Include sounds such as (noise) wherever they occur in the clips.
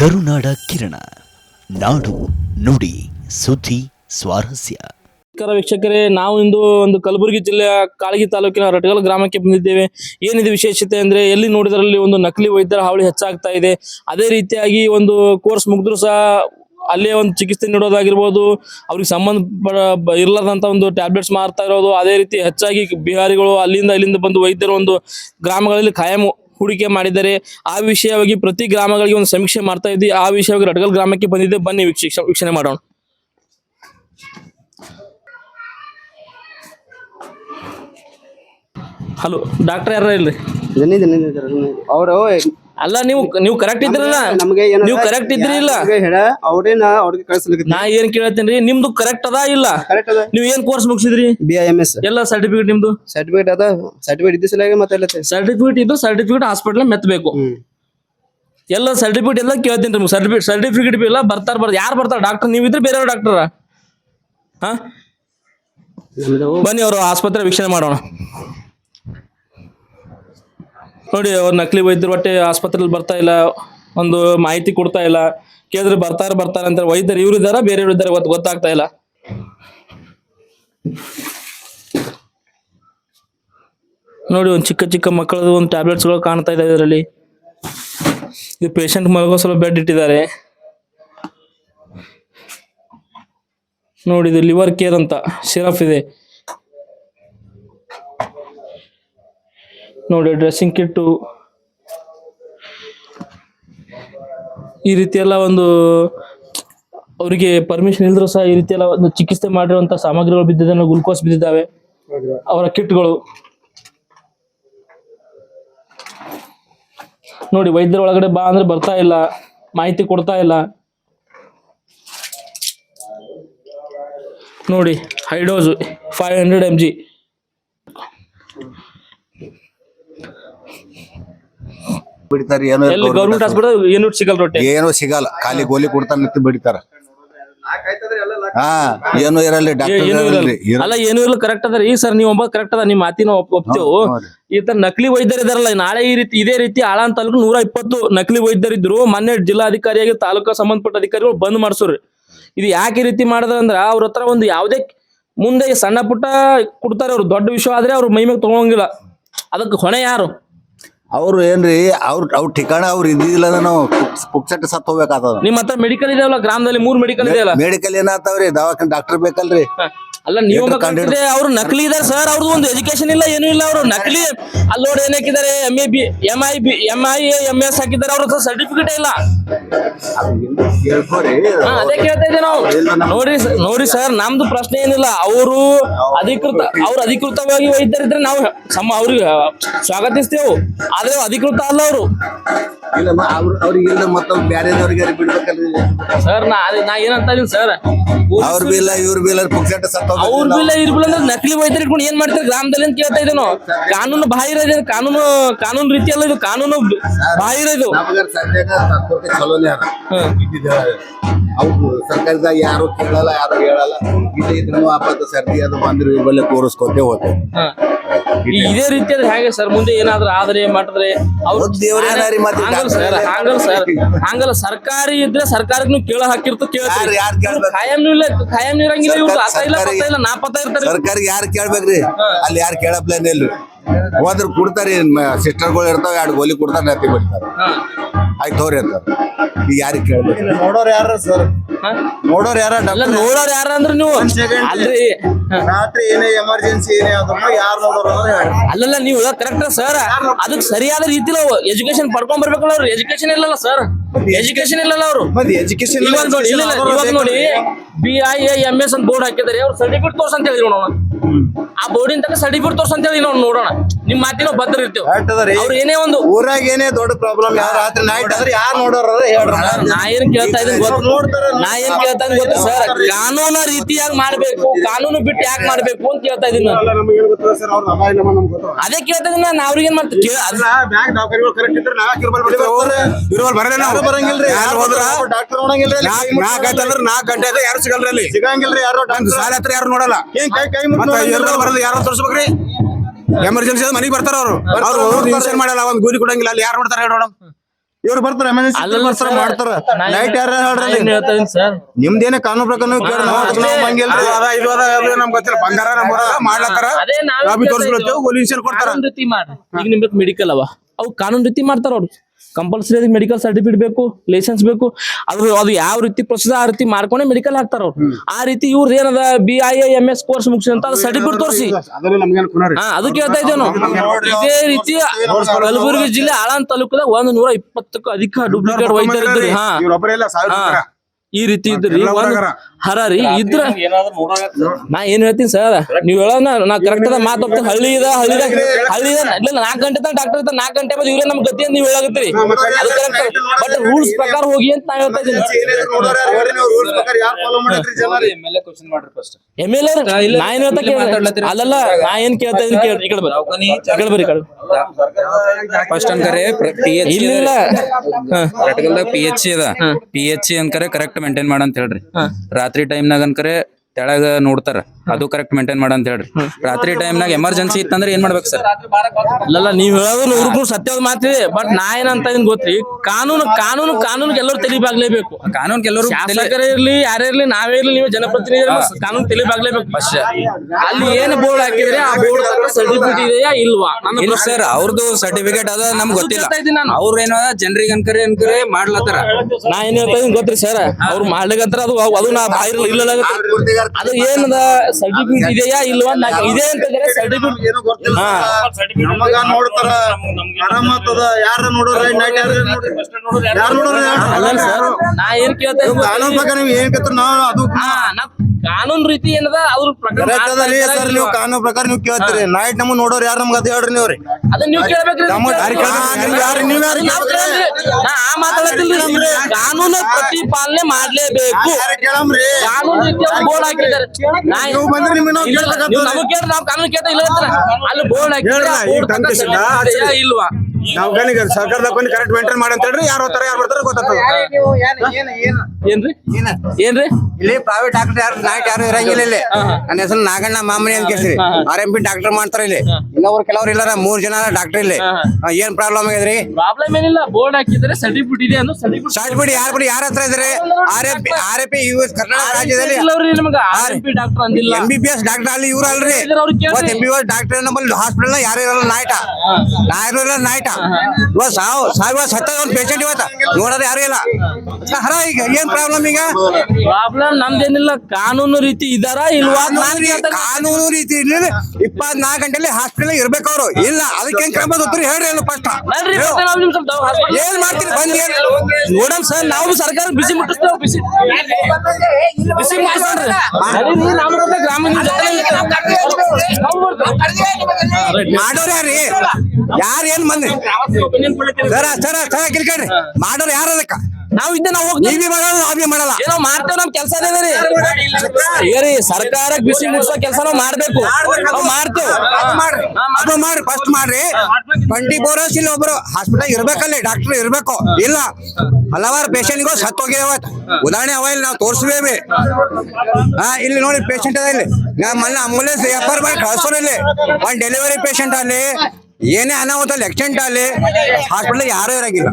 ಕರುನಾಡ ಕಿರಣ. ನಾಡು ನುಡಿ, ಸುದ್ದಿ, ಸ್ವಾರಸ್ಯ. ನಮಸ್ಕಾರ ವೀಕ್ಷಕರೇ, ನಾವು ಇಂದು ಒಂದು ಕಲಬುರಗಿ ಜಿಲ್ಲೆಯ ಕಾಳಗಿ ತಾಲೂಕಿನ ರಟಗಲ್ ಗ್ರಾಮಕ್ಕೆ ಬಂದಿದ್ದೇವೆ. ಏನಿದೆ ವಿಶೇಷತೆ ಅಂದ್ರೆ, ಎಲ್ಲಿ ನೋಡಿದ್ರಲ್ಲಿ ಒಂದು ನಕಲಿ ವೈದ್ಯರ ಹಾವಳಿ ಹೆಚ್ಚಾಗ್ತಾ ಇದೆ. ಅದೇ ರೀತಿಯಾಗಿ ಒಂದು ಕೋರ್ಸ್ ಮುಗಿದ್ರು ಸಹ ಅಲ್ಲೇ ಒಂದು ಚಿಕಿತ್ಸೆ ನೀಡೋದಾಗಿರ್ಬೋದು, ಅವ್ರಿಗೆ ಸಂಬಂಧ ಪಡ ಇರ್ಲಾರ್ದಂತ ಒಂದು ಟ್ಯಾಬ್ಲೆಟ್ಸ್ ಮಾರ್ತಾ ಇರೋದು, ಅದೇ ರೀತಿ ಹೆಚ್ಚಾಗಿ ಬಿಹಾರಿಗಳು ಅಲ್ಲಿಂದ ಇಲ್ಲಿಂದ ಬಂದು ವೈದ್ಯರು ಒಂದು ಗ್ರಾಮಗಳಲ್ಲಿ ಕಾಯಂ ಹೂಡಿಕೆ ಮಾಡಿದ್ದಾರೆ ಆ ವಿಷಯವಾಗಿ ಪ್ರತಿ ಗ್ರಾಮಗಳಿಗೆ ಒಂದು ಸಮೀಕ್ಷೆ ಮಾಡ್ತಾ ಇದ್ದೀವಿ. ಆ ವಿಷಯವಾಗಿ ರಡಗಲ್ ಗ್ರಾಮಕ್ಕೆ ಬಂದಿದ್ದೆ ಬನ್ನಿ ವೀಕ್ಷ ವೀಕ್ಷಣೆ ಮಾಡೋಣ. ಹಲೋ ಡಾಕ್ಟರ್ ಯಾರ ಇಲ್ರಿ ಅವರು ಅಲ್ಲ ನೀವು ನೀವು ಕರೆಕ್ಟ್ ಇದ್ರಲ್ಲ. ನಮಗೆ ನೀವು ಕರೆಕ್ಟ್ ಇದ್ರಿ ಇಲ್ಲ? ಹೇಳ ಅವ್ರೇನ ಅವ್ರಿಗೆ ಕಳ್ಸಲಿಕ್ಕೆ ನಾ ಏನ್ ಕೇಳತ್ತೇನ್ರಿ ನಿಮ್ದು ಕರೆಕ್ಟ್ ಅದ ಇಲ್ಲ? ಕರೆಕ್ಟ್ ಅದ. ನೀವ್ ಏನ್ ಕೋರ್ಸ್ ಮುಗಿಸಿದ್ರಿ? ಬಿ ಐ ಎಂ ಎಸ್ ಎಲ್ಲ ಸರ್ಟಿಫಿಕೇಟ್ ನಿಮ್ದು? ಸರ್ಟಿಫಿಕೇಟ್ ಅದ ಸರ್ಟಿಫಿಕೇಟ್ ಇದ್ದ ಸಲ ಮತ್ತೆ ಸರ್ಟಿಫಿಕೇಟ್ ಇದ್ದು ಸರ್ಟಿಫಿಕೇಟ್ ಹಾಸ್ಪಿಟಲ್ ಮೆತ್ತಬೇಕು ಎಲ್ಲ ಸರ್ಟಿಫಿಕೇಟ್ ಎಲ್ಲ ಕೇಳ್ತೀನಿ ನಿಮ್ಗೆ ಸರ್ಟಿಫಿಕೇಟ್ ಸರ್ಟಿಫಿಕೇಟ್ ಇಲ್ಲ ಬರ್ತಾರ ಬರ್ತಾರ. ಯಾರು ಬರ್ತಾರ? ಡಾಕ್ಟರ್ ನೀವಿದ್ರೆ ಬೇರೆಯವ್ರ ಡಾಕ್ಟರ್ ಹಾ? ಬನ್ನಿ ಅವರು ಆಸ್ಪತ್ರೆ ವೀಕ್ಷಣೆ ಮಾಡೋಣ. ನೋಡಿ, ಅವ್ರು ನಕಲಿ ವೈದ್ಯರು ಒಟ್ಟೆ ಆಸ್ಪತ್ರೆಯಲ್ಲಿ ಬರ್ತಾ ಇಲ್ಲ, ಒಂದು ಮಾಹಿತಿ ಕೊಡ್ತಾ ಇಲ್ಲ. ಕೇಳಿದ್ರೆ ಬರ್ತಾರೆ ಬರ್ತಾರೆ ಅಂತ ವೈದ್ಯರು ಇವ್ರು ಇದ್ದಾರಾ, ಬೇರೆಯವ್ರು ಇದ್ದಾರೆ ಇವತ್ತು ಗೊತ್ತಾಗ್ತಾ ಇಲ್ಲ. ನೋಡಿ, ಒಂದು ಚಿಕ್ಕ ಚಿಕ್ಕ ಮಕ್ಕಳದು ಒಂದು ಟ್ಯಾಬ್ಲೆಟ್ಸ್ಗಳು ಕಾಣ್ತಾ ಇದೆ ಇದರಲ್ಲಿ. ಇದು ಪೇಷಂಟ್ ಮಲಗೋ ಸ್ವಲ್ಪ ಬೆಡ್ ಇಟ್ಟಿದ್ದಾರೆ. ನೋಡಿ, ಇದು ಲಿವರ್ ಕೇರ್ ಅಂತ ಸಿರಪ್ ಇದೆ. ನೋಡಿ ಡ್ರೆಸ್ಸಿಂಗ್ ಕಿಟ್ಟು ಈ ರೀತಿ ಒಂದು ಅವರಿಗೆ ಪರ್ಮಿಷನ್ ಇಲ್ದ್ರು ಸಹ ಈ ರೀತಿ ಒಂದು ಚಿಕಿತ್ಸೆ ಮಾಡಿರುವಂತ ಸಾಮಗ್ರಿಗಳು ಬಿದ್ದಿದೆ ಗ್ಲುಕೋಸ್ ಬಿದ್ದಿದ್ದಾವೆ. ಅವರ ಕಿಟ್ಗಳು ನೋಡಿ, ವೈದ್ಯರ ಒಳಗಡೆ ಬಾ ಅಂದ್ರೆ ಬರ್ತಾ ಇಲ್ಲ. ಮಾಹಿತಿ ಕೊಡ್ತಾ ಇಲ್ಲ. ನೋಡಿ high dose five hundred M G ಬಿಡ್ತಾರ ಏನೋ ಎಲ್ಲಿ ಗೌರ್ಮೆಂಟ್ ಹಾಸ್ಪಿಟಲ್ ಏನು ಸಿಗಲ್ ರೊಟ್ಟೆ? ಏನೋ ಸಿಗಲ್ಲ ಖಾಲಿ ಗೋಲಿ ಕೊಡ್ತಾರ ನಿಂತು ಬಿಡ್ತಾರ. ಹಾ ಏನು ಇರಲ್ಲ ಏನು ಏನೂ ಇರಲ್ಲ. ಡಾಕ್ಟರ್ ಅಲ್ಲ ಏನು ಇಲ್ಲ ಕರೆಕ್ಟ್ ಅದ ಈ ಸರ್ ನೀವು ಒಬ್ಬ ಕರೆಕ್ಟ್ ಅದ ನಿಮ್ಮ ಮಾತಿನ ಒಪ್- ಒಪ್ತೇವು. ಈ ತರ ನಕಲಿ ವೈದ್ಯರು ಇದಾರಲ್ಲ ನಾಳೆ ಈ ರೀತಿ ಇದೇ ರೀತಿ ಆಳಾನ್ ತಾಲೂಕು ನೂರ ಇಪ್ಪತ್ತು ನಕಲಿ ವೈದ್ಯರಿದ್ರು ಮೊನ್ನೆ ಜಿಲ್ಲಾಧಿಕಾರಿಯಾಗಿ ತಾಲೂಕಾ ಸಂಬಂಧಪಟ್ಟ ಅಧಿಕಾರಿಗಳು ಬಂದ್ ಮಾಡ್ಸೋರಿ. ಇದು ಯಾಕೆ ಈ ರೀತಿ ಮಾಡಿದ್ರ ಅಂದ್ರ ಅವ್ರ ಹತ್ರ ಒಂದು ಯಾವುದೇ ಮುಂದೆ ಸಣ್ಣ ಪುಟ್ಟ ಕೊಡ್ತಾರೆ ಅವ್ರು ದೊಡ್ಡ ವಿಷಯ ಆದ್ರೆ ಅವ್ರ ಮೈ ಮೇಲೆ ತಗೊಂಗಿಲ್ಲ. ಅದಕ್ಕೆ ಹೊಣೆ ಯಾರು? ಅವ್ರು ಏನ್ರಿ ಅವ್ರ ಅವ್ರ ಠಿಕಾಣ ಅವ್ರ ಇದ್ದಿಲ್ಲ ನಾವು ಪುಕ್ಸಟ್ ಸತ್ ನಿಮ್ಮ ಹತ್ರ ಮೆಡಿಕಲ್ ಇದೆಯಲ್ಲ ಗ್ರಾಮದಲ್ಲಿ ಮೂರ್ ಮೆಡಿಕಲ್ ಇದೆಯಲ್ಲ ಮೆಡಿಕಲ್ ಏನಾಗ್ತಾವ್ರಿ? ದವಾಖಾನೆ ಡಾಕ್ಟರ್ ಬೇಕಲ್ರಿ. ಅಲ್ಲ ನೀವು ಎಲ್ರು ಕಂಡು ಅವ್ರು ನಕಲಿ ಇದಾರೆ ಸರ್ ಅವ್ರದ್ದು ಒಂದು ಎಜುಕೇಶನ್ ಇಲ್ಲ ಏನು ಇಲ್ಲ ಅವರು ನಕಲಿ. ಅಲ್ಲಿ ನೋಡಿ ಏನ್ ಹಾಕಿದ್ದಾರೆ M A B M I B M I M S ಹಾಕಿದ್ದಾರೆ ಅವ್ರ ಸರ್ಟಿಫಿಕೇಟ್ ಇಲ್ಲ. ಹಾ, ಅದೇ ಕೇಳ್ತಾ ಇದ್ದೀವಿ ನಾವು. ನೋಡಿ ಸ- ನೋಡಿ ಸರ್ ನಮ್ದು ಪ್ರಶ್ನೆ ಏನಿಲ್ಲ ಅವರು ಅಧಿಕೃತ ಅವ್ರು ಅಧಿಕೃತವಾಗಿ ವೈದ್ಯರಿದ್ರೆ ನಾವು ಸಮ ಅವ್ರಿಗೆ ಸ್ವಾಗತಿಸ್ತೇವೆ. ಆದ್ರೆ ಅಧಿಕೃತ ಅಲ್ಲ ಅವರು. ಇಲ್ಲ ಮ- ಅವ್ರ ಅವ್ರಿಗೆ ಇಲ್ಲ ಮತ್ತೊಂದು ಬ್ಯಾರೆದವ್ರಿಗೆ ಬಿಡ್ಬೇಕಲ್ರಿ ಸರ್ ನಾ ಅದೇ- ನಾ ಏನಂತ ಇದೀನಿ ಸರ್? ಅವ್ರ ಬಿಲ್ಲ ಇವ್ರ ಬಿ ಇಲ್ಲ ಪುಕ್ಸಟ್ ಅವ್ರ ಹೋಗ್ಬೇಕು ಬಿಲ್ಲ ಇವ್ರ ಬಿಲ್ಲ ಅಂದ್ರೆ ನಕಲಿ ವೈದ್ಯರು ಇಟ್ಕೊಂಡು ಏನ್ ಮಾಡ್ತಾರೆ ಗ್ರಾಮದಲ್ಲಿ ಅಂತ ಕೇಳ್ತಾ ಇದ್ದೇವೆ ಕಾನೂನು ಬಾಹಿರ ಇದೆ ಕಾನೂನು ಕಾನೂನು ರೀತಿ ಅಲ್ಲ ಇದು ಕಾನೂನು ಬಾಹಿರ ಇದು. ಸದ್ಯಕ್ಕ ಚಲೋನೇ ಅದ. ಹ್ಮ್. ಅವು ಸರ್ಕಾರದಾಗ ಯಾರು ಕೇಳಲ್ಲ ಯಾರು ಹೇಳಲ್ಲ. ಇಲ್ಲಿ ಇದ್ರು ಆಪತ್ತು ಸರ್ದಿ ಅದು ಬಂದ್ರೆ ಇವ್ರ ಬಲ್ಲೆ ತೋರಿಸ್ಕೊತೆ ಹೋಗ್ತೇವೆ. ಈ- ಇದೇ ರೀತಿಯಲ್ಲಿ ಆದ್ರೆ ಹೇಗೆ ಸರ್ ಮುಂದೆ ಏನಾದ್ರೂ ಆದ್ರೆ ಮಾಡಿದ್ರೆ ಅವ್ರು ದೇವ್ರೇ ಮತ್ತೆ ಹಂಗಲ್ಲ ಸರ್. ಹಂಗಲ್ಲ ಸರ್ (laughs) ಹಂಗಲ್ಲ ಸರ್ಕಾರಿ ಇದ್ರೆ ಸರ್ಕಾರಕ್ಕೆ ಕೇಳ ಹಾಕಿರ್ತು ಕೇಳ್ತೀರಿ ಯಾರ್- ಯಾರ್ ಕೇಳ್ಬೇಕು? ಖಾಯಂ ಇಲ್ಲ ಖಾಯಂ ಇರಂಗಿಲ್ಲ ಇವ್ರು ಅತ ಇಲ್ಲ ಪತ ಸರ್ಕಾರಿ- ಇಲ್ಲ ನಾಪತ ಇರ್ತಾರೆ. ಸರ್ಕಾರ ಯಾರು ಕೇಳ್ಬೇಕ್ರಿ? ಅಲ್ಲಿ ಯಾರು ಕೇಳಪ್ಲೇನ್ ಇಲ್ರಿ ಹೋದ್ರ ಕೊಡ್ತಾರಿ ಸಿಸ್ಟರ್ಗಳು ಇರ್ತಾವ ಎರಡು ಗೋಲಿ ಕೊಡ್ತಾರ ನತ್ತಿ ಬಿಡ್ತಾರ. ಹ. ಆಯ್ತು ತೋರಿ ಅಂತ. ಈಗ ಯಾರಿಗೆ ಕೇಳ್ಬೇಕು? ನೋಡೋರ್ ಯಾರ ಸರ್? ನೋಡೋರು ಯಾರ? ಅಲ್ಲ ನೋಡೋರು ಯಾರ ಅಂದ್ರೆ ನೀವು? ಅಲ್ರಿ. ರಾತ್ರಿ ಏನೇ ಎಮರ್ಜೆನ್ಸಿ ಏನೇ ಆದ್ರೂ ಯಾರು ನೋಡೋರು ಅಂದ್ರೆ ಅಲ್ಲಲ್ಲ ನೀವು ಕರೆಕ್ಟ್ ಸರ್ ಅದಕ್ಕೆ ಸರಿಯಾದ ರೀತಿಲಿ ಎಜುಕೇಶನ್ ಪಡ್ಕೊಂಡ್ ಬರ್ಬೇಕಲ್ಲ ಅವ್ರು. ಎಜುಕೇಶನ್ ಇಲ್ಲಲ್ಲ ಸರ್ ಎಜುಕೇಶನ್ ಇಲ್ಲಲ್ಲ ಅವರು. ಮತ್ತೆ ಎಜುಕೇಶನ್ ಇವಾಗ ನೋಡಿ ಇಲ್ಲ ಇಲ್ಲ, ಇವಾಗ ನೋಡಿ B I A M S ಅಂತ ಬೋರ್ಡ್ ಹಾಕಿದ್ದಾರೆ. ಅವ್ರು ಸರ್ಟಿಫಿಕೇಟ್ ತೋರ್ಸ್ ಅಂತ ಹೇಳಿ ನೋಡೋಣ. ಆ ಬೋರ್ಡಿನ ತನಕ ಸರ್ಟಿಫಿಕೇಟ್ ತೋರ್ಸ್ ಅಂತ ಹೇಳಿ ನಾವು ನೋಡೋಣ. ನಿಮ್ ಮಾತಿನ ಬದ್ರ ಇರ್ತೇವೆ ಅವ್ರು ಏನೇ ಒಂದು ಊರಾಗ ಏನೇ ದೊಡ್ಡ ಪ್ರಾಬ್ಲಮ್ ಯಾರು ರಾತ್ರಿ ನೈಟ್ ಆದ್ರೆ ಯಾರು ನೋಡೋರ ಹೇಳ್ರಿ. ನಾ ಏನ್ ಕೇಳ್ತಾ ಇದ್ದೀನಿ ಗೊತ್ತು ನೋಡ್ತಾರ ನಾ ಏನ್ ಕೇಳ್ತಾ ಇದ್ದೀನಿ ಗೊತ್ತು ಸರ್ ಕಾನೂನು ರೀತಿಯಾಗಿ ಮಾಡ್ಬೇಕು. ಕಾನೂನು ಬಿಟ್ಟು ಯಾಕೆ ಮಾಡ್ಬೇಕು ಅಂತ ಕೇಳ್ತಾ ಇದ್ದೀನಿ ನಾನು. ಅದೇ ಕೇಳ್ತಾ ಇದ್ದೀನಿ ನಾನು ಅವ್ರಿಗೆ ಏನ್ ಮಾಡ್ತೀನಿ ಬ್ಯಾಂಕ್ ಡಾಕ್ಟರ್ಗಳು ಕರೆಕ್ಟ್ ಇದ್ರೆ ನಾಲ್ಕು ಇರ್ಬಲ್ ಬರಲ್ಲ ಯಾರು ಬರಂಗಿಲ್ರಿ? ಯಾರು ಹೋದ್ರ ಡಾಕ್ಟರ್ ನೋಡಂಗಿಲ್ರಿ ನಾಲ್ಕು ಗಂಟೆ ಅಂದ್ರೆ ನಾಲ್ಕು ಗಂಟೆ ಯಾರು ಸಿಗಲ್ರಿ ಅಲ್ಲಿ? ಸಿಗಂಗಿಲ್ರಿ ಯಾರು ಸಾಲ ಹತ್ರ ಯಾರು ನೋಡಲ್ಲ? ಏನ್ ಕೈ ಕೈ ಬರಲ್ಲ ಯಾರು ತೋರ್ಸ್ಬೇಕ್ರಿ? ಎಮರ್ಜೆನ್ಸಿ ಮನೆಗೆ ಬರ್ತಾರ ಅವ್ರು. ಅವ್ರು ಮಾಡಲ್ಲ ಒಂದ್ ಗೂಲಿ ಕೊಡಂಗಿಲ್ಲ ಅಲ್ಲಿ ಯಾರು ನೋಡ್ತಾರೆ ಹೇಳಿ ನೋಡಮ್ ಇವ್ರು ಬರ್ತಾರ ಎಂ ಎಲ್ ಅಲ್ಲಲ್ಲ ಬರ್ತಾರ ಮಾಡ್ತಾರ. ನೈಟ್ ಯಾರ ಹೇಳ್ರಿ ನಿಮ್ದೇನೇ ಕಾನೂನು ಪ್ರಕಾರ ನೀವು ಕೇಳಿ ನಾವು ಅದನ್ನ ನಾವು ಹಂಗಿಲ್ರಿ. ಇದು ಅದ ಅದು ನಮ್ಗೆ ಗೊತ್ತಿಲ್ಲ. ಬಂಗಾರ ನಮ್ಮ ಮಾಡ್ಲತ್ತಾರ. ಕೊಡ್ತಾರ. ಕಾನೂನ್ ರೀತಿ ಮಾಡ್ರಿ. ಈಗ ನಿಮ್ಗೆ ಮೆಡಿಕಲ್ ಅವ. ಅವು ಕಾನೂನು ರೀತಿ ಮಾಡ್ತಾರ ಅವ್ರು. ಕಂಪಲ್ಸರಿ ಅದಕ್ಕೆ ಮೆಡಿಕಲ್ ಸರ್ಟಿಫಿಕೇಟ್ ಬೇಕು ಲೈಸೆನ್ಸ್ ಬೇಕು. ಅದು ಅದು ಯಾವ ರೀತಿ ಪ್ರೊಸೆಸ್ ಆ ರೀತಿ ಮಾಡ್ಕೊಂಡೆ ಮೆಡಿಕಲ್ ಹಾಕ್ತಾರ ಅವ್ರು. ಆ ರೀತಿ ಇವ್ರದ್ದು ಏನದ B I M S course ಮುಗಿಸಿ ಅಂತ ಸರ್ಟಿಫಿಕೇಟ್ ತೋರಿಸಿ. ಹಾ ಅದು ಕೇಳ್ತಾ ಇದ್ದೇವೆ ನಾವು ಇದೇ ರೀತಿ ಕಲಬುರಗಿ ಜಿಲ್ಲೆ ಆಳಾನ್ ತಾಲೂಕದಾಗ ಒಂದ್ ನೂರ ಇಪ್ಪತ್ತಕ್ಕೂ ಅಧಿಕ ಡೂಪ್ಲಿಕೇಟ್ ವೈದ್ಯರು ಇದ್ರಿ ಹಾ. ಈ ರೀತಿ ಇದ್ರಿ ಎಲ್ಲ ರೀ ಇದ್ರ ನಾ ಏನ್ ಹೇಳ್ತೀನಿ ಸರ್ ನೀವ್ ಹೇಳೋಣ ನಾ ಕರೆಕ್ಟ್ ಅದ ಮಾತು ಹೋಗ್ತೀನಿ ಹಳ್ಳಿ ಇದ ಹಳ್ಳಿ ಹಳ್ಳಿ ಇದ. ಇಲ್ಲ ನಾಲ್ಕು ಗಂಟೆ ತನಕ ಡಾಕ್ಟರ್ ಇರ್ತಾರೆ ನಾಲ್ಕು ಗಂಟೆ ಮತ್ತೆ ಇವ್ರೇ ನಮ್ ಗತಿ ಅಂತ ನೀವ್ ಹೇಳಾಗತ್ತೀರಿ ಅದು ಕರೆಕ್ಟ್ ಬಟ್ ರೂಲ್ಸ್ ಪ್ರಕಾರ ಹೋಗಿ ಅಂತ ನಾ ಹೇಳ್ತಾ ಇದ್ದೀನಿ? ಎಂ ಎಲ್ ನಾ ಏನ್ ಹೇಳ್ತಾ ಕೇಳಿ ಅಲ್ಲಲ್ಲ ನಾ ಏನ್ ಕೇಳ್ತಾ ಇದ್ದೀನಿ ಕೇಳಿ ಈ ಕಡೆ ಬರ್ರಿ. ಈ ಕಡೆ ಬರ್ರಿ ಕಡೆ ಫಸ್ಟ್ ಅನ್ಕರೆ ಎಚ್ ಇಲ್ಲ ಪಿ ಎಚ್ ಸಿ ಅದ. ಪಿ ಎಚ್ ಸಿ ಅನ್ಕರೆ ಕರೆಕ್ಟ್ ಮೇಂಟೈನ್ ಮಾಡ ಅಂತ ಹೇಳ್ರಿ. ರಾತ್ರಿ ಟೈಮ್ನಾಗ ಅನ್ಕರೆ ತೆಳಗ ನೋಡ್ತಾರ. ಅದು ಕರೆಕ್ಟ್ ಮೇಂಟೈನ್ ಮಾಡ ಅಂತ ಹೇಳ್ರಿ. ರಾತ್ರಿ ಟೈಮ್ನಾಗ ಎಮರ್ಜೆನ್ಸಿ ಇತ್ತಂದ್ರೆ ಏನ್ ಮಾಡ್ಬೇಕು ಸರ್? ಅಲ್ಲಲ್ಲ ನೀವ್ ಹೇಳೋದು ನೂರಕ್ಕೂ ಸತ್ಯವಾದ ಮಾತ್ರಿ ಬಟ್ ನಾ ಏನಂತ ಇದೀನಿ ಗೊತ್ತ್ರಿ? ಕಾನೂನು ಕಾನೂನು ಕಾನೂನು ಎಲ್ಲರೂ ತೆಲಿಬಾಗ್ಲೇಬೇಕು. ಕಾನೂನ್ ಎಲ್ಲರೂ ಶಾಸಕರೇ ಇರ್ಲಿ ಯಾರೇ ಇರ್ಲಿ ನಾವೇ ಇರ್ಲಿ ನೀವು ಜನಪ್ರತಿನಿಧಿ ಕಾನೂನು ತೆಲಿಬಾಗ್ಲೇಬೇಕು ಫಸ್ಟ್. ಅಲ್ಲಿ ಏನ್ ಬೋರ್ಡ್ ಹಾಕಿದ್ರೆ ಆ ಬೋರ್ಡ್ ಸರ್ಟಿಫಿಕೇಟ್ ಇದೆಯಾ ಇಲ್ವಾ? ಇಲ್ಲ ಸರ್ ಅವ್ರದ್ದು ಸರ್ಟಿಫಿಕೇಟ್ ಅದ ನಮ್ಗೆ ಗೊತ್ತಿಲ್ಲ. ನಾನು. ಅವ್ರ ಏನೋ ಜನರಿಗೆ ಅನ್ಕರಿ ಅನ್ಕರಿ ಮಾಡ್ಲತ್ತಾರ. ನಾ ಏನ್ ಹೇಳ್ತಾ ಗೊತ್ತ್ರಿ ಸರ್ ಅವ್ರು ಮಾಡ್ಲಿಕ್ಕಂತ್ರ ಅದು ಅದು ನಾ ಬಾಯಿರ್ಲಿ ಇಲ್ಲ ಅದು ಏನದ? ಸರ್ಟಿಫಿಕೇಟ್ ಇದೆಯಾ? ಇಲ್ವಾ? ಇದೆ ಅಂತಂದ್ರೆ ಸರ್ಟಿಫಿಕೇಟ್ ಏನು ಗೊತ್ತಿಲ್ಲ. ನಮಗ ನೋಡ್ತಾರ ಆರಾಮ ಆಗ್ತದ? ಯಾರ ನೋಡೋರ? ನೈಟ್ ನೋಡೋ ಯಾರು ನೋಡೋರ ಅಲ್ಲ ಸರ್ ನಾ ಏನ್ ಕೇಳ್ತಾ ಕಾನೂನು ಪ್ರಕಾರ ಏನ್ ಕೇಳ್ತಾರ? ನಾವು ಅದು ಕಾನೂನ್ ರೀತಿ ಏನದ? ಅದ್ರ ಪ್ರಕಾರ ಕರೆಕ್ಟ್ ಅದ ರೀ ಸರ್ ನೀವು? ಕಾನೂನು ಪ್ರಕಾರ ನೀವು ಕೇಳ್ತೀರಿ. ನೈಟ್ ನಮಗ್ ನೋಡೋರು ಯಾರು ನಮ್ಗೆ ಅದು ಹೇಳ್ರಿ ನೀವ್ರಿ. ಅದನ್ನ ನೀವು ಕೇಳ್ಬೇಕ್ರಿ ನಮ್ಮ ಯಾರು ಕೇಳ್ಬೇಕು? ಯಾರು- ನೀವ್ ಯಾರು ನಾವ್ ಕೇಳ್ರಿ. ನಾ ಆ ಕಾನೂನು ಪ್ರತಿಪಾಲನೆ ಮಾಡ್ಲೇಬೇಕು. ಕೇಳಮ್ರಿ? ಕಾನೂನು ರೀತಿ ಅವ್ರು ಬೋರ್ಡ್ ಹಾಕಿದ್ದಾರೆ. ನಾ ನೀವು ಬಂದ್ರೆ ನಿಮ್ಮನ್ನ ನಾವು ಕೇಳ್ಬೇಕಾಗ್ತದೆ. ನೀವು ನಮಗ್ ಕೇಳ್ರಿ ನಾವು ಕಾನೂನು ಕೇಳ್ತಾ ಇಲ್ಲ ಅಂತಾರ. ಅಲ್ಲಿ ಬೋರ್ಡ್ ಹಾಕಿದ್ರೆ ಆ ಈ ಬೋರ್ಡ್ condition ನ ಇದೆಯಾ ಇಲ್ವಾ? ನಾವು ಗಣಿಗೆ ಸರ್ಕಾರದ ಬಂದು ಕರೆಕ್ಟ್ ಮೇಂಟೈನ್ ಮಾಡಿ ಅಂತ ಹೇಳ್ರಿ ಯಾರು ಹೋಗ್ತಾರೆ ಯಾರು ಬರ್ತಾರೆ ಗೊತ್ತಾಗ್ತದೆ. ಏನ್ರಿ? ಏನ್ರಿ? ಇಲ್ಲಿ ಪ್ರೈವೇಟ್ ಡಾಕ್ಟರ್ ಯಾರು ನೈಟ್ ಯಾರು ಇರಂಗಿಲ್ಲ ಇಲ್ಲಿ. ನನ್ನ ಹೆಸರು ನಾಗಣ್ಣ ಮಾಮನಿ ಅಂತ ಕೇಳ್ರಿ ಆರ್ ಎಂ ಪಿ ಡಾಕ್ಟರ್ ಮಾಡ್ತಾರೆ ಇಲ್ಲಿ. ಇನ್ನೊಬ್ರು ಕೆಲವ್ರು ಇಲ್ಲಾರ ಮೂರ್ ಜನ ಡಾಕ್ಟರ್ ಇಲ್ಲಿ. ಏನ್ ಪ್ರಾಬ್ಲಮ್ ಆಗಿದ್ರಿ? ಪ್ರಾಬ್ಲಮ್ ಏನಿಲ್ಲ ಬೋರ್ಡ್ ಹಾಕಿದ್ರೆ ಸರ್ಟಿಫಿಕೇಟ್ ಇದೆ ಅನ್ನೋ ಸರ್ಟಿಫಿಕೇಟ್ ಯಾರು ಬಿಡಿ ಯಾರ ಹತ್ರ ಇದ್ರಿ R M P R M P U S Karnataka ರಾಜ್ಯದಲ್ಲಿ. ಇಲ್ಲವ್ರಿ ನಿಮ್ಗ ಆರ್ ಎಂ ಪಿ ಡಾಕ್ಟರ್ ಅಂದಿಲ್ಲ. M B B S doctor ಅಲ್ಲಿ ಇವ್ರು ಅಲ್ರಿ. ಎಂ ಬಿ ಎಸ್ ಡಾಕ್ಟರ್ ನಮ್ಮಲ್ಲಿ ಹಾಸ್ಪಿಟಲ್ ಯಾರು ಇರಲ್ಲ ನೈಟ್ ಯಾರು ಇರಲ್ಲ ನೈಟ ಇವತ್ತು ಸಾವು ಸಾವಿರ ಸತ್ತ ಒಂದು ಪೇಷಂಟ್ ಇವತ್ತ. ನೋಡದ ಯಾರು ಇಲ್ಲ. ಹರ ಈಗ ಏನ್ ಪ್ರಾಬ್ಲಮ್ ಈಗ? ಪ್ರಾಬ್ಲಮ್ ನಮ್ದೇನಿಲ್ಲ ಕಾನೂನು ರೀತಿ ಇದಾರ ಇಲ್ವಾ ನಾನ್ ಕಾನೂನು ರೀತಿ ರೀತಿ ಇಪ್ಪತ್ನಾಲ್ಕು ಗಂಟೆಲಿ ಹಾಸ್ಪಿಟಲ್ ಇರ್ಬೇಕು ಅವರು. ಇಲ್ಲ ಅದಕ್ಕೆ ಏನ್ ಕ್ರಮ ಗೊತ್ತಿರಿ? ಹೇಳ್ರಿ ಏನು ಫಸ್ಟ್. ಏನ್ ಮಾಡ್ತೀರಿ? ಬಂದ್ ಏನ್? ನೋಡಮ್ ಸರ್ ನಾವು ಸರ್ಕಾರ ಬಿಸಿ ಮುಟ್ಟಿಸ್ತೇವೆ ಬಿಸಿ ಬಿಸಿ ಮುಟ್ಟಿಸ್ತಾನ್ರಿ ನಡೀರಿ ನಾವು ಯಾರು ಏನ್ ಮಂದಿ ಸರ ಸರ ಸರ ಮಾಡೋರ್ ಯಾರ ಅದಕ್ಕ? ನಾವ್ ಇದನ್ನ ನಾವು ಹೋಗ್ತೀವಿ. ನೀವೇ ಮಾಡಲ್ಲ ನಾವೇ ಮಾಡಲ್ಲ. ಏನೋ ಮಾಡ್ತೇವೆ ನಮ್ ಕೆಲಸ ಏರಿ ರೀ. ಏರಿ ರೀ ಸರ್ಕಾರಕ್ಕೆ ಬಿಸಿ ಮುಗಿಸೋ ಕೆಲಸ ನಾವು ಮಾಡ್ಬೇಕು. ನಾವು ಮಾಡ್ತೇವೆ. ಅದು ಮಾಡ್ರಿ. ಫಸ್ಟ್ ಮಾಡ್ರಿ ಟ್ವೆಂಟಿ ಫೋರ್ ಅವರ್ಸ್ ಇಲ್ಲಿ ಒಬ್ರು ಹಾಸ್ಪಿಟಲ್ ಇರ್ಬೇಕಲ್ಲಿ ಡಾಕ್ಟರ್ ಇರ್ಬೇಕು. ಇಲ್ಲ ಹಲವಾರು ಪೇಷಂಟ್ಗಳು ಸತ್ತು ಹೋಗಿದಾವ ಉದಾಹರಣೆ ಅವ ಇಲ್ಲಿ ನಾವು ತೋರಿಸ್ಬೇವಿ. ಹಾ ಇಲ್ಲಿ ನೋಡಿ ಪೇಷಂಟ್ ಅದ ಇಲ್ಲಿ. ನಮ್ಮ ಮೊನ್ನೆ ಆಂಬುಲೆನ್ಸ್ ಆರ್ ಮಾಡಿ ಕಳ್ಸೋರು ಇಲ್ಲಿ. ಒಂದ್ ಡೆಲಿವರಿ ಪೇಷಂಟ್ ಅಲ್ಲಿ. ಏನೇ ಅನಾಹುತ ಆಕ್ಸಿಡೆಂಟ್ ಅಲ್ಲಿ ಹಾಸ್ಪಿಟಲ್ ಯಾರು ಇರಾಗಿಲ್ಲ.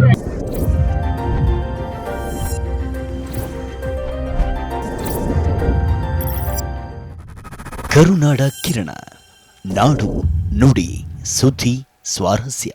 ಕರುನಾಡ ಕಿರಣ. ನಾಡು ನುಡಿ ಸುದ್ದಿ ಸ್ವಾರಸ್ಯ.